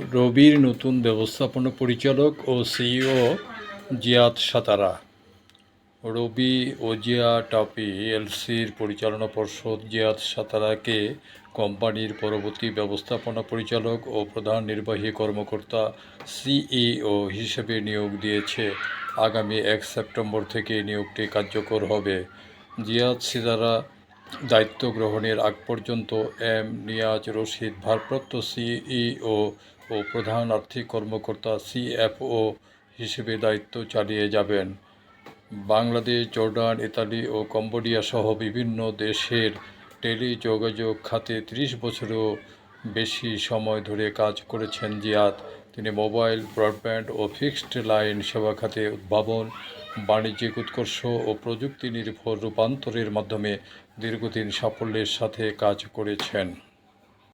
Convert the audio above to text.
রবির নতুন ব্যবস্থাপনা পরিচালক ও সিইও জিয়াদ সাতারা। রবি ওজিয়া টাপি এলসির পরিচালনা পর্ষদ জিয়াদ সাতারাকে কোম্পানির পরবর্তী ব্যবস্থাপনা পরিচালক ও প্রধান নির্বাহী কর্মকর্তা সিইও হিসেবে নিয়োগ দিয়েছে। আগামী এক সেপ্টেম্বর থেকে নিয়োগটি কার্যকর হবে। জিয়াদ সিতারা দায়িত্ব গ্রহণের আগ পর্যন্ত এম নিয়াজ রশিদ, ভারপ্রাপ্ত সিইও ও প্রধান আর্থিক কর্মকর্তা সিএফও হিসেবে দায়িত্ব চালিয়ে যাবেন। বাংলাদেশ, জর্ডান, ইতালি ও কম্বোডিয়া সহ বিভিন্ন দেশের টেলিযোগাযোগ খাতে ত্রিশ বছরেরও বেশি সময় ধরে কাজ করেছেন জিয়াদ। তিনি মোবাইল, ব্রডব্যান্ড ও ফিক্সড লাইন সেবা খাতে উদ্ভাবন বাণিজ্যিক উৎকর্ষ ও প্রযুক্তি নির্ভর রূপান্তরের মাধ্যমে দীর্ঘদিন সাফল্যের সাথে কাজ করেছেন।